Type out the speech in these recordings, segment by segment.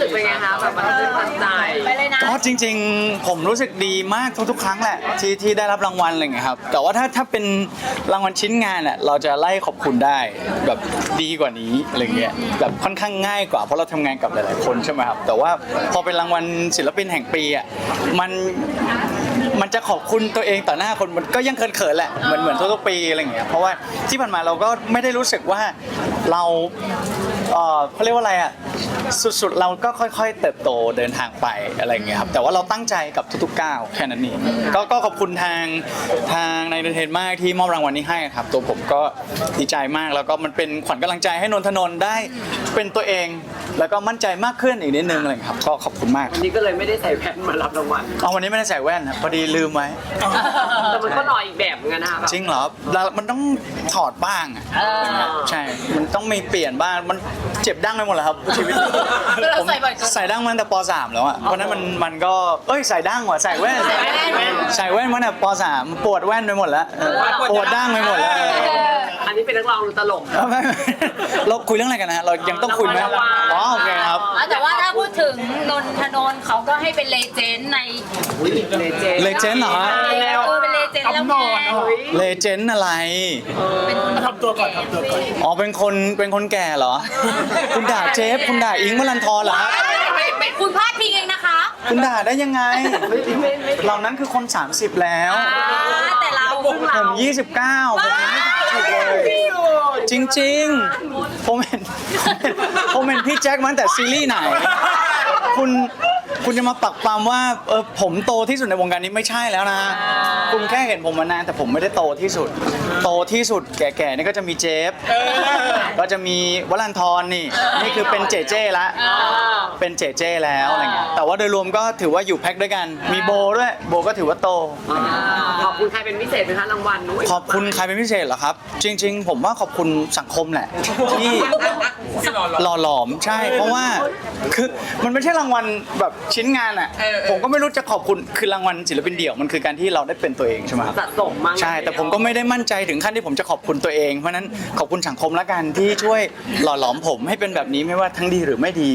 สึกเป็นไงคะแบบมันตื่นตันใจไปเลยนะก็จริง ๆ ผมรู้สึกดีมากทุกๆ ครั้งแหละที่ที่ได้รับรางวัลอะไรเงี้ยครับ แต่ว่าถ้าถ้าเป็นรางวัลชิ้นงานอะเราจะไล่ขอบคุณได้แบบดีกว่านี้อะไรเงี้ยแบบค่อนข้างง่ายกว่าเพราะเราทำงานกับหลายๆคนใช่ไหมครับแต่ว่าพอเป็นรางวัลศิลปินแห่งปีอะมันมันจะขอบคุณตัวเองต่อหน้าคนมันก็ยังเขินๆแหละเหมือนเหมือนทุกๆปีอะไรเงี้ยเพราะว่าที่ผ่านมาเราก็ไม่ได้รู้สึกว่าเรา เอ่อเขาเรียกว่าอะไรอะ สุดๆ เราก็ค่อยๆ เติบโตเดินทางไปอะไรอย่างเงี้ยครับแต่ว่าเราตั้งใจกับทุกๆก้าวแค่นั้นเองก็ก็ขอบคุณทางทางในเทนมากที่มอบรางวัลนี้ให้ครับ ตัวผมก็ดีใจมากแล้วก็มันเป็นขวัญกำลังใจให้นนทนนท์ได้เป็นตัวเอง แล้วก็มั่นใจมากขึ้นอีกนิดนึงอะไรอย่างเงี้ยครับก็ขอบคุณมากวันนี้ก็เลยไม่ได้ใส่แว่นมารับรางวัลเอาวันนี้ไม่ได้ใส่แว่นนะพอดีลืมไว้แต่มันก็หล่ออีกแบบเหมือนกันนะคะแบบจริงเหรอแล้วมันต้องถอดบ้างอะใช่ มันต้องมีเปลี่ยนบ้างมันเจ็บดั้งไปหมดแล้วครับชีวิตเราผมใส่บ่อยเกินใส่ดั้งมาตั้งแต่ป .3 แล้วอะเพราะฉะนั้นมันมันก็เอ้ยใส่ดั้งว่ะใส่แว่นใส่แว่น ใส่แว่นมาตั้งแต่ป .3 ปวดแว่นไปหมดแล้วเออปวดดั้งไปหมดแล้วเอออั นนี้เป็นนักร้องหรือตลก เอาไม่ไม่เราคุยเรื่องอะไรกันนะฮะเรายังต้องคุยไหมรางวัล อ๋อโอเคครับอะแต่ว่าถ้าพูดถึงนนทนนท์เขาก็ให้เป็นเลเจนด์ในเลเจนเลเจนด์เหรอฮะเออเป็นเลเจนด์แล้วไงเลเจนด์อะไร ทำตัวก่อนทำตัวก่อนอ๋อเป็นคนเป็นคนแก่เหรอ คุณด่าเจฟคุณด่าอิงค์วรันทรเหรอครับคุณพลาดพิงเองนะคะคุณด่าได้ยังไง เหล่านั้นคือคน 30 แล้ว อ่าแต่เรา ผม 29ผมยังไม่ 30เลย จริงๆผมเห็นผมเห็นผมเห็นพี่แจ็คมาตั้งแต่ซีรีส์ไหน คุณ คุณจะมาปักปามว่าเออผมโตที่สุดในวงการนี้ไม่ใช่แล้วนะคุณแค่เห็นผมมานานแต่ผมไม่ได้โตที่สุด โตที่สุดแก่ๆนี่ก็จะมีเจฟก็จะมีวลันทรนี่นี่คือเป็นเจเจละเป็นเจเจแล้วอะไรเงี้ยแต่ว่าโดยรวมก็ถือว่าอยู่แพ็คด้วยกัน มีโบด้วยโบก็ถือว่าโต ขอบคุณใครเป็นพิเศษไหมคะรางวัลนุ้ยขอบคุณใครเป็นพิเศษเหรอครับ จริง ๆ ผมว่าขอบคุณสังคมแหละที่ หล่อหลอมใช่ เพราะว่าคือมันไม่ใช่รางวัลแบบชิ้นงานอะผมก็ไม่รู้จะขอบคุณคือรางวัลศิลปินเดี่ยวมันคือการที่เราได้เป็นตัวเองใช่ไหมครับ สะสมมากใช่ แต่ผมก็ไม่ได้มั่นใจถึงขั้นที่ผมจะขอบคุณตัวเอง เพราะฉะนั้นขอบคุณสังคมละกันที่ช่วยหล่อหลอมผมให้เป็นแบบนี้ไม่ว่าทั้งดีหรือไม่ดี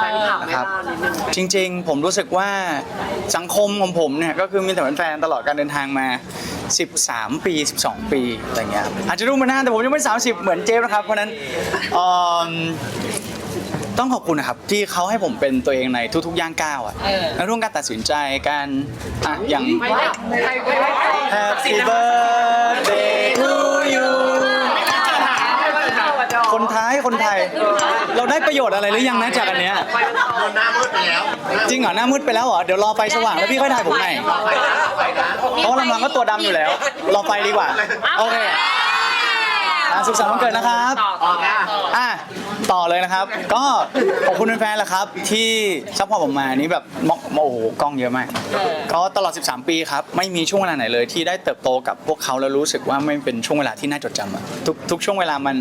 แฟนคลับไม่นะครับล่านิดนึงจริงๆ ผมรู้สึกว่าสังคมของผมเนี่ยก็คือมีแต่แฟนๆตลอดการเดินทางมา 13 ปี 12 ปีอะไรเงี้ยครับอาจจะดูมานานแต่ผมยังไม่ 30 เหมือนเจฟนะครับ เพราะฉะนั้นเอิ่มต้องขอบคุณนะครับ ที่เขาให้ผมเป็นตัวเองในทุกๆย่างก้าวอะในเรื่องการตัดสินใจการอะอย่างไม่ได้ใครไม่ได้ Happy birthday to you คนไทยคนไทย เราได้ ประโยชน์อะไรหรือยังนะจากอันเนี้ยหน้ามืดไปแล้วจริงเหรอหน้ามืดไปแล้วเหรอเดี๋ยวรอไฟสว่างแล้วพี่ค่อยถ่ายผมใหม่เพราะว่าลำพังก็ตัวดำอยู่แล้ว รอไฟดีกว่า โอเค อะสุขสันต์วันเกิดนะครับ ต่อต่อค่ะอะต่อเลยนะครับ ก็ขอบคุณแฟนๆแหละครับ ที่ซัพพอร์ตผมมานี่แบบมโอ้โหกล้องเยอะมากก็ตลอด 13 ปีครับ ไม่มีช่วงเวลาไหนเลย ที่ได้เติบโตกับพวกเขาแล้วรู้สึกว่าไม่เป็นช่วงเวลาที่น่าจดจำอะทุกทุกช่วงเวลามัน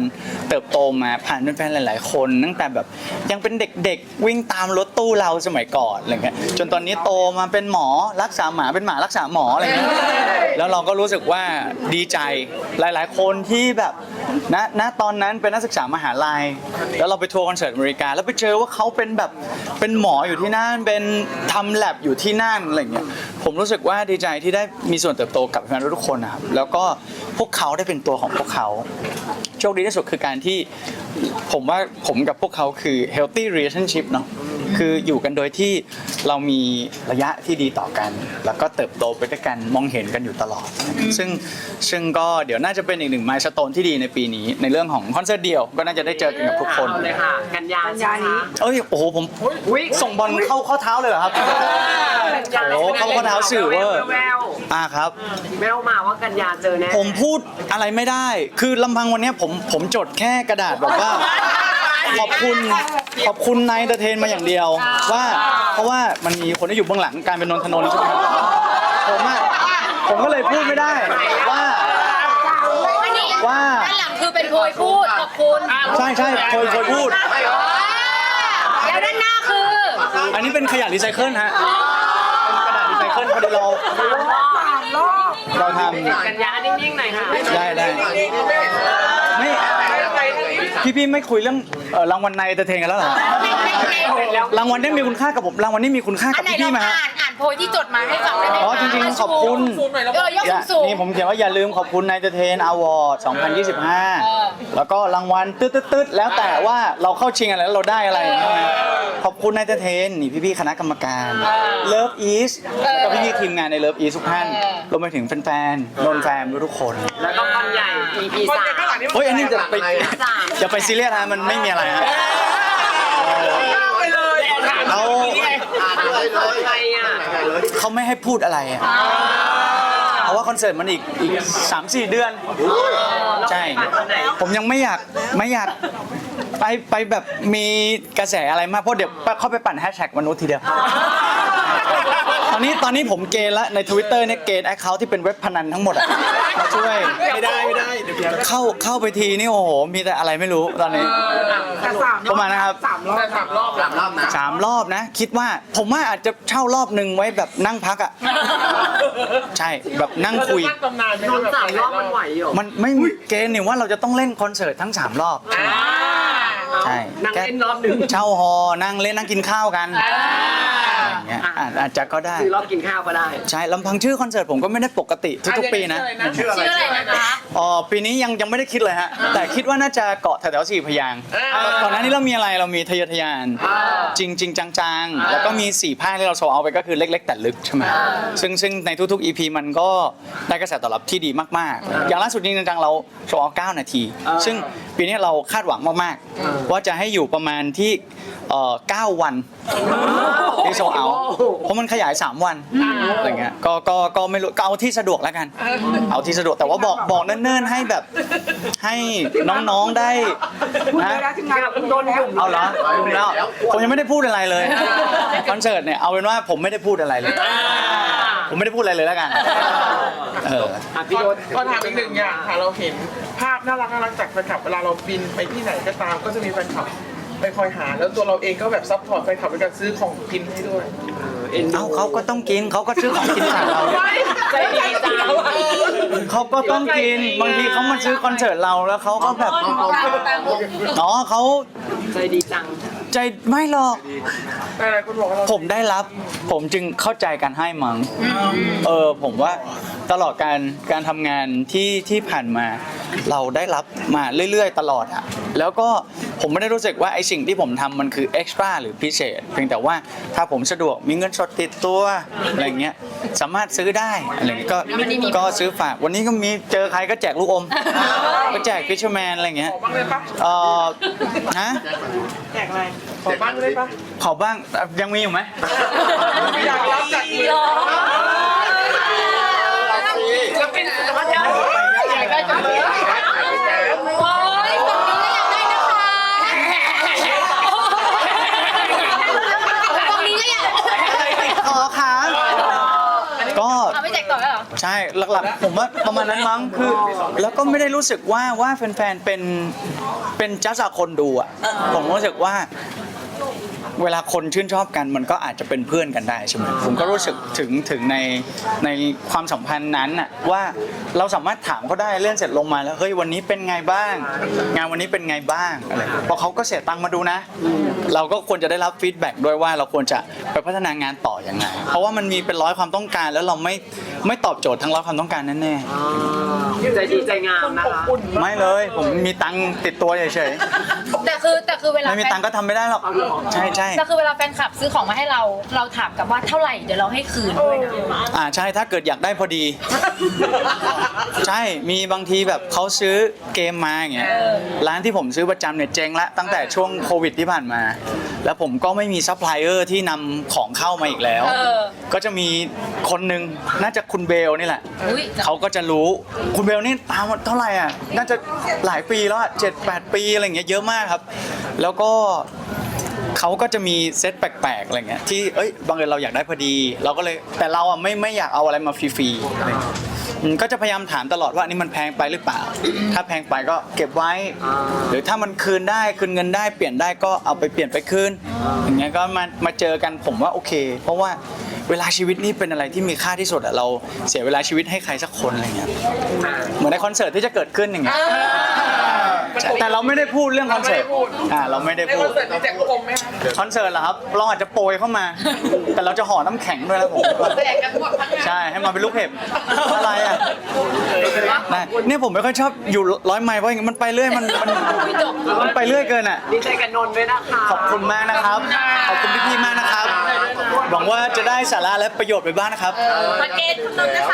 เติบโตมาผ่านแฟนๆหลาย ๆ คนตั้งแต่แบบยังเป็นเด็กๆ วิ่งตามรถตู้เราสมัยก่อนอะไรเงี้ยจนตอนนี้โตมาเป็นหมอรักษาหมาเป็นหมารักษาหมออะไรเงี้ย แล้วเราก็รู้สึกว่าดีใจหลาย ๆ คนที่แบบณณตอนนั้นเป็นนักศึกษามหาลัย แล้วเราไปทัวร์คอนเสิร์ตอเมริกา แล้วไปเจอว่าเขาเป็นแบบเป็นหมออยู่ที่นั่นเป็นทำแลบอยู่ที่นั่นอะไรเงี้ยผมรู้สึกว่าดีใจที่ได้มีส่วนเติบโตกับแฟนทุกคนนะครับแล้วก็พวกเขาได้เป็นตัวของพวกเขาโชคดีที่สุดคือการที่ผมว่าผมกับพวกเขาคือ healthy relationship เนาะ คืออยู่กันโดยที่เรามีระยะที่ดีต่อกัน แล้วก็เติบโตไปด้วยกันมองเห็นกันอยู่ตลอด ซึ่งซึ่งก็เดี๋ยวน่าจะเป็นอีกหนึ่งไมล์สโตนที่ดีในปีนี้ ในเรื่องของคอนเสิร์ตเดียวก็น่าจะได้เจอกันกับทุกคนเอาเลยค่ะ กันยาใช่ไหมคะเอ้ยโอ้โหผมส่งบอลเข้าข้อเท้าเลยเหรอครับกันยาโอ้เข้าข้อเท้าสื่อเวอร์ แววอ่าครับแววมาว่ากันยาเจอแน่ผมพูดอะไรไม่ได้ คือลำพังวันเนี้ยผมผมจดแค่กระดาษแบบว่า ขอบคุณ ขอบคุณนายเตอร์เทนมาอย่างเดียว ว่าเพราะว่ามันมีคนที่อยู่เบื้องหลังการเป็นนนทนนท์ใช่ไหมครับผมอะผมก็เลยพูดไม่ได้ว่า อันนี้ว่า ด้านหลังคือเป็นโพยพูดขอบคุณใช่ใช่เคยเคยพูด แล้วด้านหน้าคืออันนี้เป็นขยะรีไซเคิลฮะเป็นกระดาษรีไซเคิลพอดีเราเราทกันยานิ่งๆหน่อยค่ะำได้ได้ ไม่ ไม่พี่พี่ไม่คุยเรื่องเอ่อรางวัลในเตอร์เทนกันแล้วเหรอ รางวัลได้มีคุณค่ากับผม รางวัลนี่มีคุณค่ากับพี่พี่เราๆไหมฮะอ่านานโพยที่จดมาให้ฟังได้ไหมอ๋อจริงๆขอบคุณเออยกอย่าสูงนี่ผมเขียนว่าอย่าลืมขอบคุณนายเทนอวอร์ดเออ2025 แล้วก็รางวัลตืดๆๆ แล้วแต่ว่าเราเข้าชิงอะไรแล้วเราได้อะไรใช่ไหมขอบคุณนายเทนนี่พี่ๆ คณะกรรมการเลิฟอีสแล้วก็พี่ๆทีมงานในเลิฟอีสทุกท่านรวมไปถึงแฟนๆนนแฟมทุกๆคน แล้วก็คนใหญ่ EP สาม เฮ้ยอันนี้จะไปสามอย่าไปซีเรียสนะมันไม่มีอะไรฮะไปเลยเขาอ่าน เลยเลยใครอะเขาไม่ให้พูดอะไรอะเพราะว่าคอนเสิร์ตมันอีกอีกสามสี่เดือน ใช่ ผมยังไม่อยากไม่อยากไปไปแบบมีกระแสอะไรมากเพราะเดี๋ยวเข้าไปปั่นแฮชแท็กมนุษย์ทีเดียว ตอนนี้ตอนนี้ผมเกณฑ์ละใน Twitter เนี่ยเกณฑ์แอคเคาท์ที่เป็นเว็บพนันทั้งหมดอะมาช่วย ไม่ได้ไม่ได้เดี๋ยวเดี๋ยวเข้าเข้าไปทีนี่โอ้โห มีแต่อะไรไม่รู้ตอนนี้ประมาณนะครับ สามรอบสามรอบสามรอบนะสามรอบนะ คิดว่าผมว่าอาจจะเช่ารอบหนึ่งไว้แบบนั่งพักอะใช่แบบนั่งคุย ตำนานไหมโดนสามรอบมันไหวอยู่มันไม่มีเกณฑ์นี่ว่าเราจะต้องเล่นคอนเสิร์ตทั้ง3รอบใช่นั่งเล่นรอบหนึ่ง เช่าฮอนั่งเล่นนั่งกินข้าวกันอะไรอย่าง เงี้ยอะอาจจะก็ได้ซื้อรอบกินข้าวก็ได้ ใช่ลำพังชื่อคอนเสิร์ตผมก็ไม่ได้ปกติทุกๆปีนะชื่ออะไรชื่ออะไรนะคะอ๋อปีนี้ยังยังไม่ได้คิดเลยฮะแต่คิดว่าน่าจะเกาะแถวๆสี่พยางค์ก่อนหน้านี้เรามีอะไรเรามีทะเยอทะยาน จริงจริงๆจังๆ แล้วก็มี4ภาคที่เราโชว์เอาไปก็คือเล็ก ๆ แต่ลึกใช่ไหมซึ่งซึ่งในทุกๆ EP มันก็ได้กระแสตอบรับที่ดีมากๆ อย่างล่าสุดจริงๆจังๆเราโชว์เอา 9 นาที ซึ่งปีนี้เราคาดหวังมากๆ ว่าจะให้อยู่ประมาณที่เอ่อ9วันที่โชว์เอาเพราะมันขยาย 3 วันอะไรเงี้ยก็ก็ก็ไม่รู้ก็เอาที่สะดวกแล้วกัน เอาที่สะดวกแต่ว่าบอกบอกเนิ่นๆให้แบบให้น้องๆได้นะโดนหนุ่มเอาเหรอลืมแล้วผมยังไม่ได้พูดอะไรเลยคอนเสิร์ตเนี่ยเอาเป็นว่าผมไม่ได้พูดอะไรเลย ผมไม่ได้พูดอะไรเลยแล้วกันเอออะพี่โดนก็ถามอีกหนึ่งอย่างค่ะเราเห็นภาพน่ารักน่ารักจากแฟนคลับเวลาเราบินไปที่ไหนก็ตามก็จะมีแฟนคลับ ไปคอยหา แล้วตัวเราเองก็แบบซัพพอร์ตแฟนคลับในการซื้อของกินให้ด้วยเอ็นดูเอาเขาก็ต้องกินเขาก็ซื้อของกินจากเรา ใจดีจังเขาก็ต้องกินบางทีเขามาซื้อคอนเสิร์ตเราแล้วเขาก็แบบอ๋อเขาใจดีจัง ใจไม่หรอก แต่หลายคนบอกว่าเราผมได้รับ ผมจึงเข้าใจการให้มั้งเออผมว่าตลอดการการทำงานที่ที่ผ่านมา เราได้รับมาเรื่อยๆ ตลอดอะแล้วก็ ผมไม่ได้รู้สึกว่าไอสิ่งที่ผมทำมันคือเอ็กซ์ตร้าหรือพิเศษ เพียงแต่ว่าถ้าผมสะดวกมีเงินสดติดตัวอะไรเงี้ยสามารถซื้อได้อะไรเงี้ยก็ก็ซื้อฝากวันนี้ก็มีเจอใครก็แจกลูกอมก็แจกฟิชเชอร์แมนอะไรเงี้ยขอบ้างเลยปะเออฮะแจกอะไรขอบ้างเลยปะขอบ้างยังมีอยู่ไหมอยากรับจากมือ แล้วเป็นสุขภาพยา อยากได้จังเลยโอ้ยตรงนี้ก็อยากได้นะคะตรงนี้ก็อยาก ขอค่ะก็ เอาไม่แจกต่อแล้วเหรอ ใช่ หลักๆผมว่าประมาณนั้นมั้งคือ แล้วก็ไม่ได้รู้สึกว่าว่าแฟนๆเป็นเป็นจัสคนดูอะผมรู้สึกว่า เวลาคนชื่นชอบกันมันก็อาจจะเป็นเพื่อนกันได้ใช่ไหมผมก็รู้สึกถึงถึงในในความสัมพันธ์นั้นน่ะว่าเราสามารถถามเขาได้เลื่อนเสร็จลงมาแล้วเฮ้ยวันนี้เป็นไงบ้าง งานวันนี้เป็นไงบ้างอะไรเพราะเขาก็เสียตังค์มาดูนะ เราก็ควรจะได้รับฟีดแบ็กด้วยว่าเราควรจะไปพัฒนางานต่อยังไงเพราะว่ามันมีเป็นร้อยความต้องการแล้วเราไม่ ไม่ตอบโจทย์ทั้งร้อยความต้องการแน่ใจดีใจงามนะคะ ๆไม่เลยผมมีตังค์ติดตัวเฉยแต่คือแต่คือเวๆลาไม่มีแฟตังนค์ก็ทำไม่ได้หรอกใช่ใช่แต่คือเวลาแฟนคลับซื้อของมาให้เรา เราถามกลับว่าเท่าไหร่เดี๋ยวเราให้คืนด้วยนะอ่าใช่ถ้าเกิดอยากได้พอดี ใช่มีบางทีแบบเขาซื้อเกมมาอย่างเงี้ยร้านที่ผมซื้อประจำเนี่ยเจ๊งละตั้งแต่ช่วงโควิดที่ผ่านมา แล้วผมก็ไม่มีซัพพลายเออร์ที่นำของเข้ามาอีกแล้ว เออ ก็จะมีคนหนึ่งน่าจะคุณเบลนี่แหละ อุ้ยเขาก็จะรู้คุณเบลนี่ตามมาเท่าไหร่อะ น่าจะหลายปีแล้วเจ็ดแปดปีอะไรอย่างเงี้ยเยอะมากครับ แล้วก็เขาก็จะมีเซตแปลกๆอะไรเงี้ยที่เอ้ยบางเอิญเราอยากได้พอดี เราก็เลยแต่เราอะไม่ไม่อยากเอาอะไรมาฟรีๆอะไรเงี้ยอืม ก็จะพยายามถามตลอดว่าอันนี่มันแพงไปหรือเปล่า ถ้าแพงไปก็เก็บไว้ หรือถ้ามันคืนได้คืนเงินได้เปลี่ยนได้ก็เอาไปเปลี่ยนไปคืนอย่างเงี้ยก็มามาเจอกันผมว่าโอเค เพราะว่าเวลาชีวิตนี่เป็นอะไรที่มีค่าที่สุดอะเราเสียเวลาชีวิตให้ใครสักคนอะไรเงี้ยเหมือนในคอนเสิร์ตที่จะเกิดขึ้นอย่างเงี้ย แต่เราไม่ได้พูดเรื่องคอนเสิร์ตอ่าเราไม่ได้ในพูคอดนเสิร์ตมีแจกลูกอมไหมคะคอนเสิร์ตเหรอครับเราอาจจะโปรยเข้ามา แต่เราจะห่อน้ำแข็งด้วยนะผม แจกกันหมดทั้งงานใช่ให้มาเป็นลูกเห็บอะไรอะนะเนี่ยผมไม่ค่อยชอบอยู่ร้อยไมล์เพราะอย่างงี้มันไปเรื่อยมันมันมันไปเรื่อยเกินอะ ดีใจกับนนท์ด้วยนะคะขอบคุณมากนะครับ ขอบคุณพี่ๆมากนะครับ หวังว่าจะได้สาระและประโยชน์ไปบ้างนะครับ มาเกณฑ์คุณนนท์นะคะ